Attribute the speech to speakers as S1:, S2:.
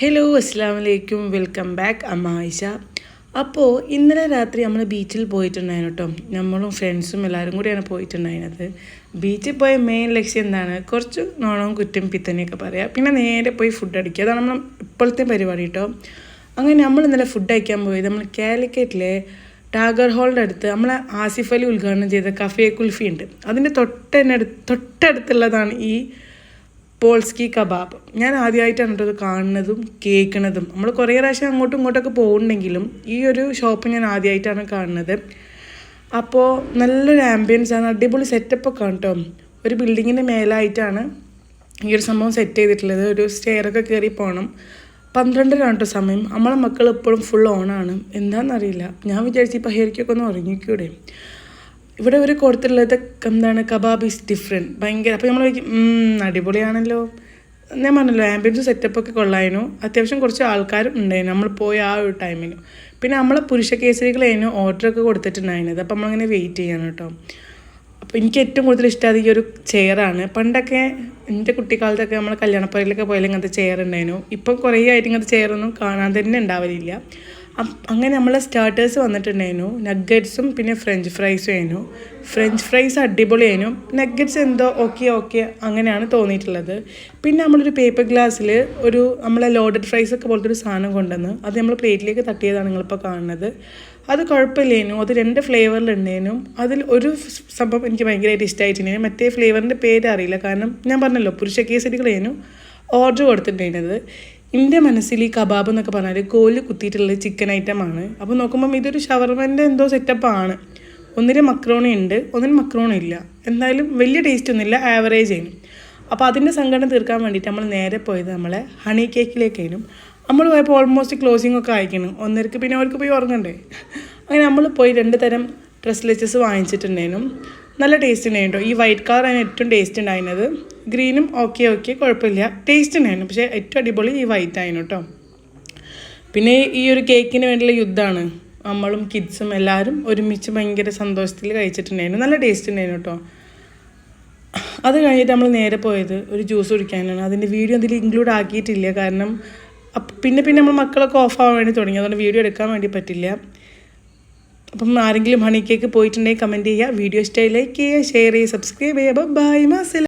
S1: Hello അസ്സാം വലൈക്കും welcome back അമ്മായിഷ അപ്പോൾ ഇന്നലെ രാത്രി നമ്മൾ ബീച്ചിൽ പോയിട്ടുണ്ടായിരുന്നു കേട്ടോ നമ്മളും ഫ്രണ്ട്സും എല്ലാവരും കൂടിയാണ് പോയിട്ടുണ്ടായിരുന്നത്. ബീച്ചിൽ പോയ മെയിൻ ലക്ഷ്യം എന്താണ്? കുറച്ച് നോണവും കുറ്റും പിത്തനെയൊക്കെ പറയാം. പിന്നെ നേരെ പോയി ഫുഡ് അടിക്കുക. അതാണ് നമ്മൾ ഇപ്പോഴത്തെ പരിപാടി കേട്ടോ അങ്ങനെ നമ്മൾ ഇന്നലെ ഫുഡ് കഴിക്കാൻ പോയത് നമ്മൾ കാലിക്കറ്റിലെ ടാഗർ ഹാളിന്റെ അടുത്ത് നമ്മൾ ആസിഫ് അലി ഉദ്ഘാടനം ചെയ്ത കഫേ കുൽഫി ഉണ്ട്. അതിന്റെ തൊട്ടടുത്ത് തൊട്ടടുത്തുള്ളതാണ് ഈ പോൾസ്കി കബാബ്. ഞാൻ ആദ്യമായിട്ടാണ് കേട്ടോ ഇത് കാണുന്നതും കേൾക്കുന്നതും. നമ്മൾ കുറേ പ്രാവശ്യം അങ്ങോട്ടും ഇങ്ങോട്ടൊക്കെ പോകുന്നുണ്ടെങ്കിലും ഈ ഒരു ഷോപ്പ് ഞാൻ ആദ്യമായിട്ടാണ് കാണുന്നത്. അപ്പോൾ നല്ലൊരു ആംബിയൻസ് ആണ് അടിപൊളി സെറ്റപ്പൊക്കെ ആണ് കേട്ടോ. ഒരു ബിൽഡിങ്ങിന്റെ മേലായിട്ടാണ് ഈ ഒരു സംഭവം സെറ്റ് ചെയ്തിട്ടുള്ളത്. ഒരു സ്റ്റെയറൊക്കെ കയറി പോകണം പന്ത്രണ്ടരാണ് കേട്ടോ സമയം. നമ്മളെ മക്കൾ എപ്പോഴും ഫുൾ ഓണാണ് എന്താണെന്നറിയില്ല ഞാൻ വിചാരിച്ചു ഇപ്പോൾ ഹെയർക്കൊക്കെ ഒന്ന് ഉറങ്ങിക്കൂടെ? ഇവിടെ ഒരു കൊടുത്തിട്ടുള്ളത് എന്താണ് കബാബ് ഈസ് ഡിഫറെന്റ് ഭയങ്കര അപ്പോൾ നമ്മൾ അടിപൊളിയാണല്ലോ. ഞാൻ പറഞ്ഞല്ലോ ആംബിയൻസ് സെറ്റപ്പൊക്കെ കൊള്ളായിരുന്നു. അത്യാവശ്യം കുറച്ച് ആൾക്കാരും ഉണ്ടായിരുന്നു. നമ്മൾ പോയ ആ ഒരു ടൈമിന് പിന്നെ നമ്മളെ പുരുഷ കേസരികളായിരുന്നു ഓർഡറൊക്കെ കൊടുത്തിട്ടുണ്ടായിരുന്നത്. അപ്പോൾ നമ്മളിങ്ങനെ വെയിറ്റ് ചെയ്യണം കേട്ടോ. അപ്പോൾ എനിക്ക് ഏറ്റവും കൂടുതൽ ഇഷ്ടം ഈ ഒരു ചെയറാണ് പണ്ടൊക്കെ എന്റെ കുട്ടിക്കാലത്തൊക്കെ നമ്മൾ കല്യാണപ്പുരയിലൊക്കെ പോയാലും ഇങ്ങനത്തെ ചെയർ ഉണ്ടായിരുന്നു. ഇപ്പം കുറേ ആയിട്ട് ഇങ്ങനത്തെ ചെയറൊന്നും കാണാൻ തന്നെ ഉണ്ടാവലില്ല. അങ്ങനെ നമ്മളെ സ്റ്റാർട്ടേഴ്സ് വന്നിട്ടുണ്ടായിരുന്നു. നഗ്ഗറ്റ്സും പിന്നെ ഫ്രഞ്ച് ഫ്രൈസും ആയിരുന്നു. ഫ്രഞ്ച് ഫ്രൈസ് അടിപൊളിയായിരുന്നു. നഗ്ഗറ്റ്സ് എന്തോ ഓക്കെ ഓക്കെ അങ്ങനെയാണ് തോന്നിയിട്ടുള്ളത്. പിന്നെ നമ്മളൊരു പേപ്പർ ഗ്ലാസ്സിൽ ഒരു നമ്മളെ ലോഡഡ് ഫ്രൈസ് ഒക്കെ പോലത്തെ ഒരു സാധനം കൊണ്ടുവന്ന് അത് നമ്മൾ പ്ലേറ്റിലേക്ക് തട്ടിയതാണ് നിങ്ങളിപ്പോൾ കാണുന്നത്. അത് കുഴപ്പമില്ലേനു അത് രണ്ട് ഫ്ലേവറിലുണ്ടേനും അതിൽ ഒരു സംഭവം എനിക്ക് ഭയങ്കരമായിട്ട് ഇഷ്ടമായിട്ടുണ്ടായിരുന്നു മറ്റേ ഫ്ലേവറിന്റെ പേര് അറിയില്ല കാരണം ഞാൻ പറഞ്ഞല്ലോ പുരുഷ കേസരികളേനു ഓർഡർ കൊടുത്തിട്ടുണ്ടായിരുന്നത്. എന്റെ മനസ്സിൽ ഈ കബാബ് എന്നൊക്കെ പറഞ്ഞാൽ കോൽ കുത്തിയിട്ടുള്ള ചിക്കൻ ഐറ്റമാണ് അപ്പോൾ നോക്കുമ്പം ഇതൊരു ഷവർമന്റെ എന്തോ സെറ്റപ്പാണ് ഒന്നിന് മക്രോണി ഉണ്ട് ഒന്നിന് മക്രോണി ഇല്ല. എന്തായാലും വലിയ ടേസ്റ്റ് ഒന്നുമില്ല ആവറേജ് ആയിരുന്നു. അപ്പോൾ അതിന്റെ സംഘടന തീർക്കാൻ വേണ്ടിയിട്ട് നമ്മൾ നേരെ പോയത് നമ്മളെ ഹണി കേക്കിലേക്കായിരുന്നു നമ്മൾ പോയപ്പോൾ ഓൾമോസ്റ്റ് ക്ലോസിംഗ് ഒക്കെ അയക്കണം ഒന്നരക്ക് പിന്നെ അവർക്ക് പോയി ഉറങ്ങണ്ടേ? അങ്ങനെ നമ്മൾ പോയി രണ്ട് തരം ഡ്രസ് ലെച്ചസ് വാങ്ങിച്ചിട്ടുണ്ടായിരുന്നു. നല്ല ടേസ്റ്റ് ഉണ്ടായിരുന്നു ഈ വൈറ്റ് കളറാണ് ഏറ്റവും ടേസ്റ്റ് ഉണ്ടായിരുന്നത് ഗ്രീനും ഓക്കെ ഓക്കെ കുഴപ്പമില്ല ടേസ്റ്റ് ഉണ്ടായിരുന്നു പക്ഷേ ഏറ്റവും അടിപൊളി ഈ വൈറ്റ് ആയിരുന്നു കേട്ടോ പിന്നെ ഈ ഒരു കേക്കിന് വേണ്ടിയുള്ള യുദ്ധമാണ് നമ്മളും കിഡ്സും എല്ലാവരും ഒരുമിച്ച് ഭയങ്കര സന്തോഷത്തിൽ കഴിച്ചിട്ടുണ്ടായിരുന്നു. നല്ല ടേസ്റ്റ് ഉണ്ടായിരുന്നു കേട്ടോ അത് കഴിഞ്ഞിട്ട് നമ്മൾ നേരെ പോയത് ഒരു ജ്യൂസ് കുടിക്കാനാണ്. അതിന്റെ വീഡിയോ അതിൽ ഇൻക്ലൂഡ് ആക്കിയിട്ടില്ല. കാരണം പിന്നെ പിന്നെ നമ്മൾ മക്കളൊക്കെ ഓഫ് ആവാൻ വേണ്ടി തുടങ്ങി. അതുകൊണ്ട് വീഡിയോ എടുക്കാൻ വേണ്ടി പറ്റില്ല. അപ്പം ആരെങ്കിലും ഹണി കേക്ക് പോയിട്ടുണ്ടെങ്കിൽ കമന്റ് ചെയ്യുക. വീഡിയോ ഇഷ്ടമായി ലൈക്ക് ചെയ്യുക ഷെയർ ചെയ്യുക സബ്സ്ക്രൈബ് ചെയ്യുക. ബൈ മാസല